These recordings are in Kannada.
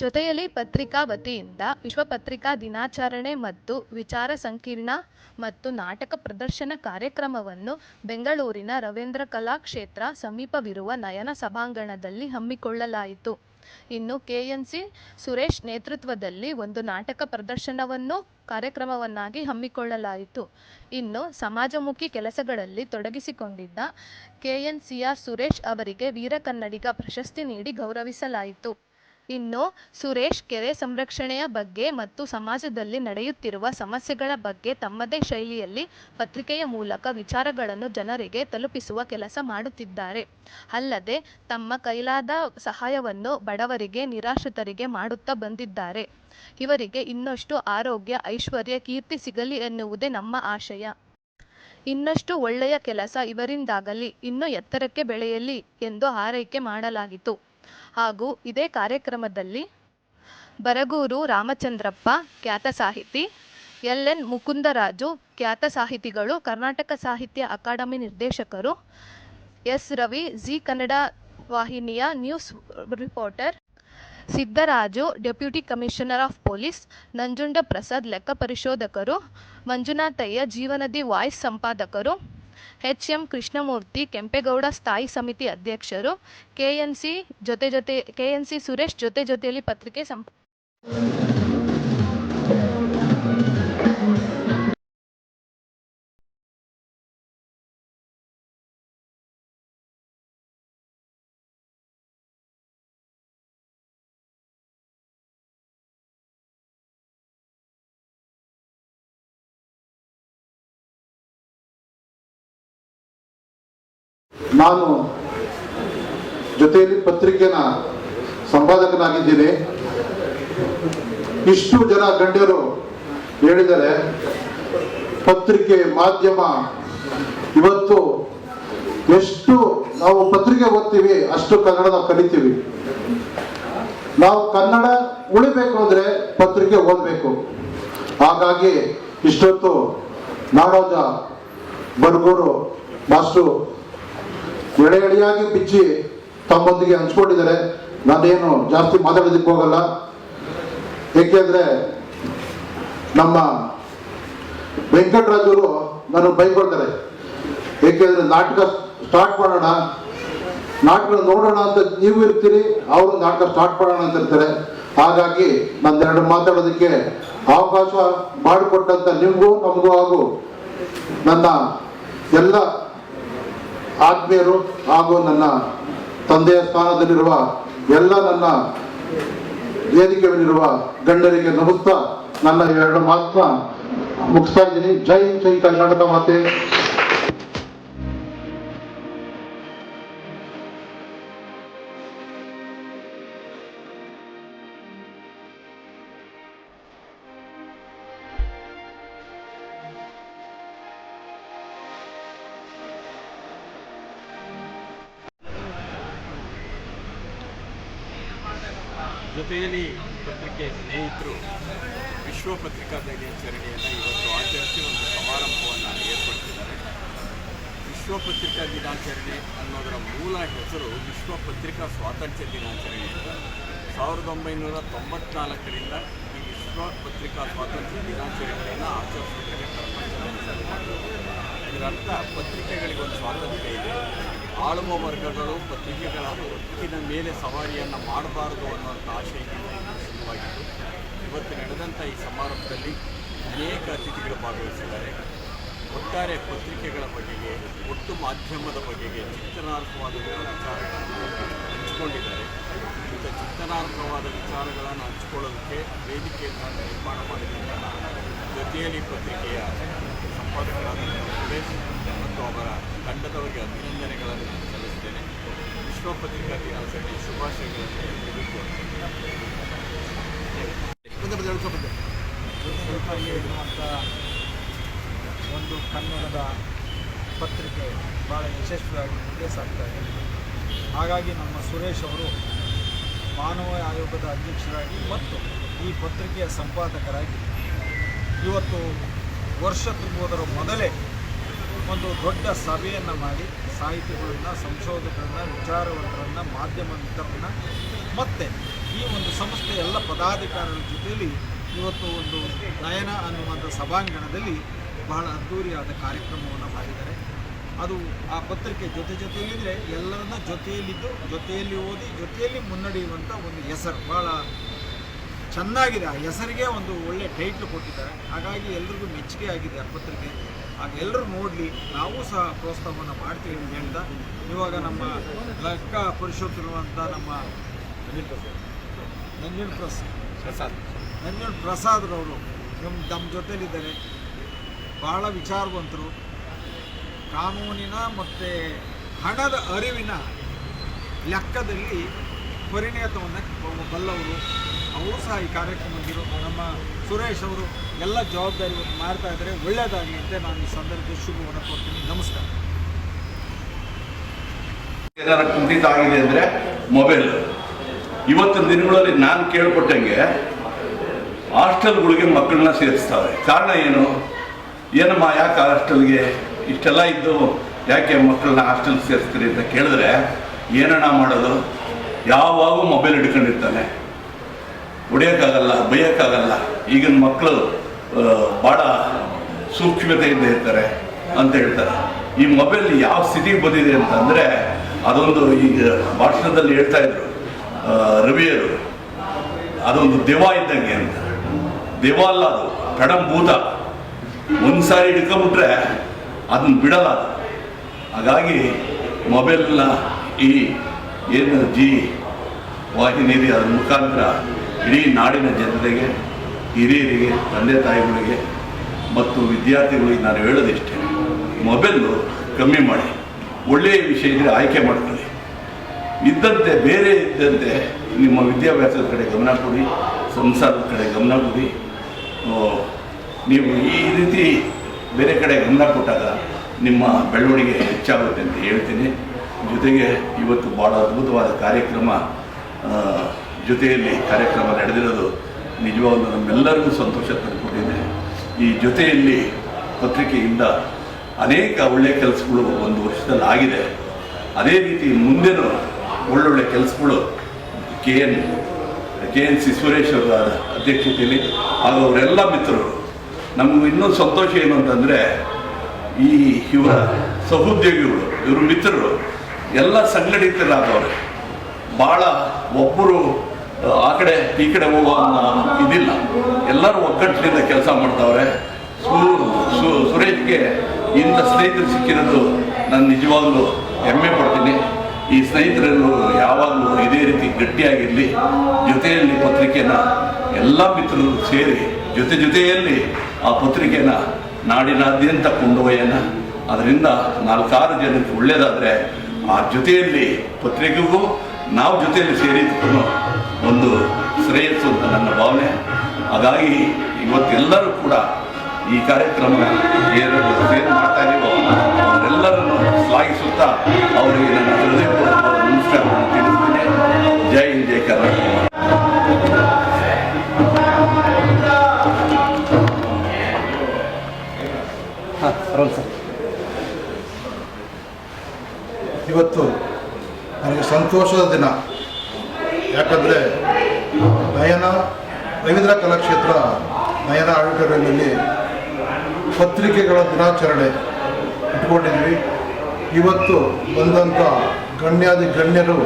ಜೊತೆಯಲ್ಲಿ ಪತ್ರಿಕಾ ವತಿಯಿಂದ ವಿಶ್ವ ಪತ್ರಿಕಾ ದಿನಾಚರಣೆ ಮತ್ತು ವಿಚಾರ ಸಂಕಿರಣ ಮತ್ತು ನಾಟಕ ಪ್ರದರ್ಶನ ಕಾರ್ಯಕ್ರಮವನ್ನು ಬೆಂಗಳೂರಿನ ರವೀಂದ್ರ ಕಲಾಕ್ಷೇತ್ರ ಸಮೀಪವಿರುವ ನಯನ ಸಭಾಂಗಣದಲ್ಲಿ ಹಮ್ಮಿಕೊಳ್ಳಲಾಯಿತು. ಇನ್ನು ಕೆಎನ್ಸಿ ಸುರೇಶ್ ನೇತೃತ್ವದಲ್ಲಿ ಒಂದು ನಾಟಕ ಪ್ರದರ್ಶನವನ್ನು ಕಾರ್ಯಕ್ರಮವನ್ನಾಗಿ ಹಮ್ಮಿಕೊಳ್ಳಲಾಯಿತು. ಇನ್ನು ಸಮಾಜಮುಖಿ ಕೆಲಸಗಳಲ್ಲಿ ತೊಡಗಿಸಿಕೊಂಡಿದ್ದ ಕೆಎನ್ಸಿಆರ್ ಸುರೇಶ್ ಅವರಿಗೆ ವೀರ ಕನ್ನಡಿಗ ಪ್ರಶಸ್ತಿ ನೀಡಿ ಗೌರವಿಸಲಾಯಿತು. ಇನ್ನು ಸುರೇಶ್ ಕೆರೆ ಸಂರಕ್ಷಣೆಯ ಬಗ್ಗೆ ಮತ್ತು ಸಮಾಜದಲ್ಲಿ ನಡೆಯುತ್ತಿರುವ ಸಮಸ್ಯೆಗಳ ಬಗ್ಗೆ ತಮ್ಮದೇ ಶೈಲಿಯಲ್ಲಿ ಪತ್ರಿಕೆಯ ಮೂಲಕ ವಿಚಾರಗಳನ್ನು ಜನರಿಗೆ ತಲುಪಿಸುವ ಕೆಲಸ ಮಾಡುತ್ತಿದ್ದಾರೆ. ಅಲ್ಲದೆ ತಮ್ಮ ಕೈಲಾದ ಸಹಾಯವನ್ನು ಬಡವರಿಗೆ, ನಿರಾಶ್ರಿತರಿಗೆ ಮಾಡುತ್ತಾ ಬಂದಿದ್ದಾರೆ. ಇವರಿಗೆ ಇನ್ನಷ್ಟು ಆರೋಗ್ಯ, ಐಶ್ವರ್ಯ, ಕೀರ್ತಿ ಸಿಗಲಿ ಎನ್ನುವುದೇ ನಮ್ಮ ಆಶಯ. ಇನ್ನಷ್ಟು ಒಳ್ಳೆಯ ಕೆಲಸ ಇವರಿಂದಾಗಲಿ, ಇನ್ನೂ ಎತ್ತರಕ್ಕೆ ಬೆಳೆಯಲಿ ಎಂದು ಹಾರೈಕೆ ಮಾಡಲಾಗಿತು ಹಾಗೂ ಇದೇ ಕಾರ್ಯಕ್ರಮದಲ್ಲಿ ಬರಗೂರು ರಾಮಚಂದ್ರಪ್ಪ ಖ್ಯಾತ ಸಾಹಿತಿ ಎಲ್ಎನ್ ಮುಕುಂದರಾಜು ಖ್ಯಾತ ಸಾಹಿತಿಗಳು, ಕರ್ನಾಟಕ ಸಾಹಿತ್ಯ ಅಕಾಡೆಮಿ ನಿರ್ದೇಶಕರು, ಎಸ್. ರವಿ, ಜಿ. ಕನ್ನಡ ವಾಹಿನಿಯ news reporter, Siddaraju, deputy commissioner of police Nanjunda Prasad ಲೆಕ್ಕ ಪರಿಶೋಧಕರು, ಮಂಜುನಾಥಯ್ಯ, ಜೀವನದಿ ವಾಯ್ಸ್ ಸಂಪಾದಕರು ಎಚ್ ಎಂ ಕೃಷ್ಣಮೂರ್ತಿ, ಕೆಂಪೇಗೌಡ ಸ್ಥಾಯಿ ಸಮಿತಿ ಅಧ್ಯಕ್ಷರು, ಕೆಎನ್ಸಿ ಜೊತೆ ಜೊತೆ, ಕೆಎನ್ಸಿ ಸುರೇಶ್ ಜೊತೆ ಜೊತೆಯಲ್ಲಿ ಪತ್ರಿಕೆ ಸಂಪ ನಾನು ಜೊತೆಯಲ್ಲಿ ಪತ್ರಿಕೆನ ಸಂಪಾದಕನಾಗಿದ್ದೀನಿ. ಇಷ್ಟು ಜನ ಗಣ್ಯರು ಹೇಳಿದರೆ ಪತ್ರಿಕೆ ಮಾಧ್ಯಮ ಇವತ್ತು ಎಷ್ಟು ನಾವು ಪತ್ರಿಕೆ ಓದ್ತೀವಿ, ಅಷ್ಟು ಕನ್ನಡ ನಾವು ಕಲಿತೀವಿ. ನಾವು ಕನ್ನಡ ಉಳಿಬೇಕು ಅಂದ್ರೆ ಪತ್ರಿಕೆ ಓದಬೇಕು. ಹಾಗಾಗಿ ಇಷ್ಟೊತ್ತು ನಾಡೋಜ ಬರ್ಗೂರು ಮಾಸ್ಟ್ರು ಎಳೆ ಎಳೆಯಾಗಿ ಬಿಚ್ಚಿ ತಮ್ಮೊಂದಿಗೆ ಹಂಚ್ಕೊಂಡಿದ್ದಾರೆ. ನಾನೇನು ಜಾಸ್ತಿ ಮಾತಾಡೋದಕ್ಕೆ ಹೋಗಲ್ಲ. ಏಕೆಂದ್ರೆ ನಮ್ಮ ವೆಂಕಟರಾಜರು ನಾನು ಬೈಕೊಳ್ತಾರೆ. ಏಕೆಂದ್ರೆ ನಾಟಕ ಸ್ಟಾರ್ಟ್ ಮಾಡೋಣ ನಾಟಕ ನೋಡೋಣ ಅಂತ ನೀವು ಇರ್ತೀರಿ, ಅವರು ನಾಟಕ ಸ್ಟಾರ್ಟ್ ಮಾಡೋಣ ಅಂತ ಇರ್ತಾರೆ. ಹಾಗಾಗಿ ನಂದೆರಡು ಮಾತಾಡೋದಕ್ಕೆ ಅವಕಾಶ ಮಾಡಿಕೊಟ್ಟಂತ ನಿಮಗೂ, ನಮಗೂ ಹಾಗೂ ನನ್ನ ಎಲ್ಲ ಆತ್ಮೀಯರು ಹಾಗೂ ನನ್ನ ತಂದೆಯ ಸ್ಥಾನದಲ್ಲಿರುವ ಎಲ್ಲ ನನ್ನ ವೇದಿಕೆಯಲ್ಲಿರುವ ಗಂಡರಿಗೆ ನಮಸ್ತಾ ನನ್ನ ಎರಡು ಮಾತ್ರ ಮುಗಿಸ್ತಾ ಇದ್ದೀನಿ. ಜೈ ಜೈ ಕರ್ನಾಟಕ ಮಾತೆ. ಜೊತೆಯಲ್ಲಿ ಪತ್ರಿಕೆ ಸ್ನೇಹಿತರು ವಿಶ್ವ ಪತ್ರಿಕಾ ದಿನಾಚರಣೆಯನ್ನು ಇವತ್ತು ಆಚರಿಸಿ ಒಂದು ಸಮಾರಂಭವನ್ನು ಏರ್ಪಡಿಸಿದ್ದಾರೆ. ವಿಶ್ವ ಪತ್ರಿಕಾ ದಿನಾಚರಣೆ ಅನ್ನೋದರ ಮೂಲ ಹೆಸರು ವಿಶ್ವ ಪತ್ರಿಕಾ ಸ್ವಾತಂತ್ರ್ಯ ದಿನಾಚರಣೆ ಅಂತ. ಸಾವಿರದ ಒಂಬೈನೂರ ತೊಂಬತ್ನಾಲ್ಕರಿಂದ ಈ ವಿಶ್ವ ಪತ್ರಿಕಾ ಸ್ವಾತಂತ್ರ್ಯ ದಿನಾಚರಣೆಯನ್ನು ಆಚರಿಸೋದಕ್ಕೆ. ಇದರರ್ಥ ಪತ್ರಿಕೆಗಳಿಗೊಂದು ಸ್ವಾತಂತ್ರ್ಯ ಇದೆ. ಆಳುವ ವರ್ಗಗಳು ಪತ್ರಿಕೆಗಳ ಹಕ್ಕಿನ ಮೇಲೆ ಸವಾರಿಯನ್ನು ಮಾಡಬಾರದು ಅನ್ನುವಂಥ ಆಶಯದಿಂದ ಶುರುವಾಗಿತ್ತು ಇವತ್ತು ನಡೆದಂಥ ಈ ಸಮಾರಂಭದಲ್ಲಿ ಅನೇಕ ಅತಿಥಿಗಳು ಭಾಗವಹಿಸಿದ್ದಾರೆ. ಒಟ್ಟಾರೆ ಪತ್ರಿಕೆಗಳ ಬಗೆಗೆ, ಒಟ್ಟು ಮಾಧ್ಯಮದ ಬಗೆಗೆ ಚಿಂತನಾರ್ಹವಾದ ವಿಚಾರಗಳನ್ನು ಹಂಚಿಕೊಂಡಿದ್ದಾರೆ. ಇಂಥ ಚಿಂತನಾರ್ಹವಾದ ವಿಚಾರಗಳನ್ನು ಹಂಚಿಕೊಳ್ಳೋದಕ್ಕೆ ವೇದಿಕೆಯನ್ನು ನಿರ್ಮಾಣ ಮಾಡಿದಂತಹ ಜೊತೆಯಲ್ಲಿ ಪತ್ರಿಕೆಯ ಸಂಪಾದಕರಾದ ಸುರೇಶ್ ಮತ್ತು ಅವರ ತಂಡದವರಿಗೆ ಅಭಿನಂದನೆಗಳನ್ನು ಸಲ್ಲಿಸುತ್ತೇನೆ ವಿಶ್ವ ಪತ್ರಿಕಾ ದಿನಾಚರಣೆ ಶುಭಾಶಯಗಳನ್ನು ನೀಡುವಂಥ ಒಂದು ಕನ್ನಡದ ಪತ್ರಿಕೆ ಭಾಳ ಯಶಸ್ವಿಯಾಗಿ ಮುಂದೆ ಸಾಗ್ತಾ ಇದೆ ಹಾಗಾಗಿ ನಮ್ಮ ಸುರೇಶ್ ಅವರು ಮಾನವ ಆಯೋಗದ ಅಧ್ಯಕ್ಷರಾಗಿ ಮತ್ತು ಈ ಪತ್ರಿಕೆಯ ಸಂಪಾದಕರಾಗಿ. ಇವತ್ತು ವರ್ಷ ತುಂಬುವುದರ ಮೊದಲೇ ಒಂದು ದೊಡ್ಡ ಸಭೆಯನ್ನು ಮಾಡಿ ಸಾಹಿತಿಗಳನ್ನು, ಸಂಶೋಧಕರನ್ನು, ವಿಚಾರವಂತರನ್ನು, ಮಾಧ್ಯಮ ಮತ್ತು ಈ ಒಂದು ಸಂಸ್ಥೆ ಎಲ್ಲ ಪದಾಧಿಕಾರಿಗಳ ಜೊತೆಯಲ್ಲಿ ಇವತ್ತು ಒಂದು ನಯನ ಅನ್ನುವಂಥ ಸಭಾಂಗಣದಲ್ಲಿ ಬಹಳ ಅದ್ಧೂರಿಯಾದ ಕಾರ್ಯಕ್ರಮವನ್ನು ಮಾಡಿದ್ದಾರೆ. ಅದು ಆ ಪತ್ರಿಕೆ ಜೊತೆ ಜೊತೆಯಲ್ಲಿದ್ದರೆ ಎಲ್ಲರನ್ನ ಜೊತೆಯಲ್ಲಿದ್ದು, ಜೊತೆಯಲ್ಲಿ ಓದಿ, ಜೊತೆಯಲ್ಲಿ ಮುನ್ನಡೆಯುವಂಥ ಒಂದು ಹೆಸರು. ಭಾಳ ಚೆನ್ನಾಗಿದೆ. ಆ ಹೆಸರಿಗೆ ಒಂದು ಒಳ್ಳೆ ಟೈಟ್ಲ್ ಕೊಟ್ಟಿದ್ದಾರೆ. ಹಾಗಾಗಿ ಎಲ್ರಿಗೂ ಮೆಚ್ಚುಗೆ ಆಗಿದೆ ಆ ಪತ್ರಿಕೆ. ಹಾಗೆ ಎಲ್ಲರೂ ನೋಡಲಿ. ನಾವು ಸಹ ಪ್ರೋತ್ಸಾಹವನ್ನು ಮಾಡ್ತೀವಿ ಅಂತ ಹೇಳ್ದ ಇವಾಗ ನಮ್ಮ ಲೆಕ್ಕ ಪರಿಶೋಧಿರುವಂಥ ನಮ್ಮ ನಂಜನ್ ಪ್ರಸ್ ಪ್ರಸಾದ್. ನಂಜನ್ ಪ್ರಸಾದ್ರವರು ನಮ್ಮ ನಮ್ಮ ಜೊತೆಯಲ್ಲಿದ್ದಾರೆ ಭಾಳ ವಿಚಾರವಂತರು. ಕಾನೂನಿನ ಮತ್ತು ಹಣದ ಅರಿವಿನ ಲೆಕ್ಕದಲ್ಲಿ ಪರಿಣತವನ್ನು ಬಲ್ಲವರು. ಅವರು ಸಹ ಈ ಕಾರ್ಯಕ್ರಮದಲ್ಲಿರೋ ನಮ್ಮ ಸುರೇಶ್ ಅವರು ಎಲ್ಲ ಜವಾಬ್ದಾರಿಯನ್ನು ಮಾಡ್ತಾ ಇದ್ದಾರೆ ಒಳ್ಳೆಯದಾಗಲಿ ಅಂತ ನಾನು ಈ ಸಂದರ್ಭದಲ್ಲಿ ಶುಭವನ್ನು ಕೊಡ್ತೀನಿ ನಮಸ್ಕಾರ. ಏನಾರ ಕುಂಠಿತ ಆಗಿದೆ ಅಂದರೆ ಮೊಬೈಲ್. ಇವತ್ತಿನ ದಿನಗಳಲ್ಲಿ ನಾನು ಕೇಳ್ಪಟ್ಟಂಗೆ ಹಾಸ್ಟೆಲ್ಗಳಿಗೆ ಮಕ್ಕಳನ್ನ ಸೇರಿಸ್ತಾರೆ. ಕಾರಣ ಏನು? ಏನಮ್ಮ, ಯಾಕೆ ಹಾಸ್ಟೆಲ್ಗೆ? ಇಷ್ಟೆಲ್ಲ ಇದ್ದು ಯಾಕೆ ಮಕ್ಕಳನ್ನ ಹಾಸ್ಟೆಲ್ ಸೇರಿಸ್ತೀರಿ ಅಂತ ಕೇಳಿದ್ರೆ, ಏನಣ್ಣ ಮಾಡೋದು? ಯಾವಾಗೂ ಮೊಬೈಲ್ ಹಿಡ್ಕೊಂಡಿರ್ತಾನೆ. ಹೊಡೆಯೋಕ್ಕಾಗಲ್ಲ, ಬೈಯೋಕ್ಕಾಗಲ್ಲ. ಈಗಿನ ಮಕ್ಕಳು ಭಾಳ ಸೂಕ್ಷ್ಮತೆಯಿಂದ ಇರ್ತಾರೆ ಅಂತ ಹೇಳ್ತಾರೆ. ಈ ಮೊಬೈಲ್ ಯಾವ ಸ್ಥಿತಿಗೆ ಬಂದಿದೆ ಅಂತಂದರೆ, ಅದೊಂದು ಈಗ ಭಾಷಣದಲ್ಲಿ ಹೇಳ್ತಾ ಇದ್ರು. ರವಿಯರು, ಅದೊಂದು ದೇವ ಇದ್ದಂಗೆ ಅಂತ. ದೆವ ಅಲ್ಲ ಅದು ಕಡಂಭೂತ ಒಂದು ಸಾರಿ ಹಿಡ್ಕೊಂಬಿಟ್ರೆ ಅದನ್ನ ಬಿಡಲ್ಲ ಅದು. ಹಾಗಾಗಿ ಮೊಬೈಲ್ನ ಈ ಏನು ಜಿ ವಾಹಿನಿ ಅದ್ರ ಮುಖಾಂತರ ಇಡೀ ನಾಡಿನ ಜನತೆಗೆ, ಹಿರಿಯರಿಗೆ, ತಂದೆ ತಾಯಿಗಳಿಗೆ ಮತ್ತು ವಿದ್ಯಾರ್ಥಿಗಳಿಗೆ ನಾನು ಹೇಳೋದಿಷ್ಟೇ ಮೊಬೈಲು ಕಮ್ಮಿ ಮಾಡಿ, ಒಳ್ಳೆಯ ವಿಷಯ ಇದ್ದರೆ ಆಯ್ಕೆ ಮಾಡ್ಕೊಳ್ಳಿ. ಇದ್ದಂತೆ, ಬೇರೆ ಇದ್ದಂತೆ ನಿಮ್ಮ ವಿದ್ಯಾಭ್ಯಾಸದ ಕಡೆ ಗಮನ ಕೊಡಿ, ಸಂಸಾರದ ಕಡೆ ಗಮನ ಕೊಡಿ. ನೀವು ಈ ರೀತಿ ಬೇರೆ ಕಡೆ ಗಮನ ಕೊಟ್ಟಾಗ ನಿಮ್ಮ ಬೆಳವಣಿಗೆ ಹೆಚ್ಚಾಗುತ್ತೆ ಅಂತ ಹೇಳ್ತೀನಿ. ಜೊತೆಗೆ ಇವತ್ತು ಭಾಳ ಅದ್ಭುತವಾದ ಕಾರ್ಯಕ್ರಮ ಜೊತೆಯಲ್ಲಿ ಕಾರ್ಯಕ್ರಮ ನಡೆದಿರೋದು ನಿಜವಾಗ್ಲೂ ನಮ್ಮೆಲ್ಲರಿಗೂ ಸಂತೋಷ ತಂದುಕೊಟ್ಟಿದೆ. ಈ ಜೊತೆಯಲ್ಲಿ ಪತ್ರಿಕೆಯಿಂದ ಅನೇಕ ಒಳ್ಳೆಯ ಕೆಲಸಗಳು ಒಂದು ವರ್ಷದಲ್ಲಿ ಆಗಿದೆ. ಅದೇ ರೀತಿ ಮುಂದೆನೂ ಒಳ್ಳೊಳ್ಳೆ ಕೆಲಸಗಳು K N K N C Suresh ಅವರ ಅಧ್ಯಕ್ಷತೆಯಲ್ಲಿ ಹಾಗೂ ಅವರೆಲ್ಲ ಮಿತ್ರರು. ನಮ್ಗೆ ಇನ್ನೊಂದು ಸಂತೋಷ ಏನು ಅಂತಂದರೆ ಈ ಇವರ ಸಹೋದ್ಯೋಗಿಗಳು, ಇವರು ಮಿತ್ರರು, ಎಲ್ಲ ಸಂಘಟಿತರಾದವರು. ಭಾಳ ಒಬ್ಬರು ಆ ಕಡೆ, ಈ ಕಡೆ ಹೋಗೋ ಅನ್ನೋ ಇದಿಲ್ಲ. ಎಲ್ಲರೂ ಒಗ್ಗಟ್ಟಿನಿಂದ ಕೆಲಸ ಮಾಡ್ತಾವ್ರೆ ಸು ಸುರೇಶ್ಗೆ ಇಂಥ ಸ್ನೇಹಿತರು ಸಿಕ್ಕಿರೋದು ನಾನು ನಿಜವಾಗ್ಲೂ ಹೆಮ್ಮೆ ಪಡ್ತೀನಿ. ಈ ಸ್ನೇಹಿತರನ್ನು ಯಾವಾಗಲೂ ಇದೇ ರೀತಿ ಗಟ್ಟಿಯಾಗಿರಲಿ, ಜೊತೆಯಲ್ಲಿ ಪತ್ರಿಕೆನ ಎಲ್ಲ ಮಿತ್ರರು ಸೇರಿ, ಜೊತೆ ಜೊತೆಯಲ್ಲಿ ಆ ಪತ್ರಿಕೆನ ನಾಡಿನಾದ್ಯಂತ ಕೊಂಡೊಯ್ಯೋಣ. ಅದರಿಂದ ನಾಲ್ಕಾರು ಜನಕ್ಕೆ ಒಳ್ಳೆಯದಾದರೆ ಆ ಜೊತೆಯಲ್ಲಿ ಪತ್ರಿಕೆಗೂ ನಾವು ಜೊತೆಯಲ್ಲಿ ಸೇರಿದ್ದಕ್ಕೂ ಒಂದು ಶ್ರೇಯಸ್ಸು ಅಂತ ನನ್ನ ಭಾವನೆ. ಹಾಗಾಗಿ ಇವತ್ತೆಲ್ಲರೂ ಕೂಡ ಈ ಕಾರ್ಯಕ್ರಮ ಏನು ಏನು ಮಾಡ್ತಾ ಇದೀವೋ ಅವರೆಲ್ಲರನ್ನು ಶ್ಲಾಘಿಸುತ್ತಾ ಅವರಿಗೆ ನನ್ನ ಹೃದಯಪೂರ್ವಕ ನಮಸ್ಕಾರವನ್ನು ತಿಳಿಸ್ತೇನೆ. ಜೈ ಹಿಂದ್ ಜೈ ಕರ್ನಾಟಕ. ಇವತ್ತು ನನಗೆ ಸಂತೋಷದ ದಿನ. ಯಾಕಂದರೆ ನಯನ ರವೀಂದ್ರ ಕಲಾಕ್ಷೇತ್ರ ನಯನ ಆಡಿಟೋರಿಯಂನಲ್ಲಿ ಪತ್ರಿಕೆಗಳ ದಿನಾಚರಣೆ ಇಟ್ಕೊಂಡಿದ್ವಿ ಇವತ್ತು ಬಂದಂಥ ಗಣ್ಯಾದಿ ಗಣ್ಯರು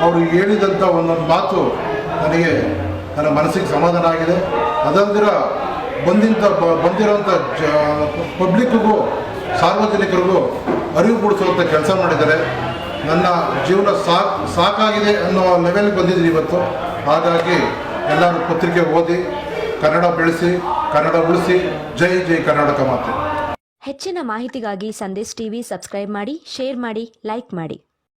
ಅವರು ಹೇಳಿದಂಥ ಒಂದೊಂದು ಮಾತು ನನಗೆ ನನ್ನ ಮನಸ್ಸಿಗೆ ಸಮಾಧಾನ ಆಗಿದೆ. ಅದಲ್ದಿರ ಬಂದಿಂತ ಬ- ಬಂದಿರೋಂಥ ಜ ಪಬ್ಲಿಕ್ಕಿಗೂ ಸಾರ್ವಜನಿಕರಿಗೂ ಅರಿವು ಮೂಡಿಸುವಂಥ ಕೆಲಸ ಮಾಡಿದ್ದಾರೆ. ನನ್ನ ಜೀವನ ಸಾಕ್ ಸಾಕಾಗಿದೆ ಅನ್ನೋ ಲೆವೆಲ್ಗೆ ಬಂದಿದ್ದೀನಿ ಇವತ್ತು. ಹಾಗಾಗಿ ಎಲ್ಲರೂ ಪತ್ರಿಕೆ ಓದಿ, ಕನ್ನಡ ಬೆಳೆಸಿ, ಕನ್ನಡ ಉಳಿಸಿ, ಜೈ ಜೈ ಕರ್ನಾಟಕ ಮಾತೆ. ಹೆಚ್ಚಿನ ಮಾಹಿತಿಗಾಗಿ ಸಂದೇಶ್ ಟಿವಿ ಸಬ್ಸ್ಕ್ರೈಬ್ ಮಾಡಿ, ಶೇರ್ ಮಾಡಿ, ಲೈಕ್ ಮಾಡಿ.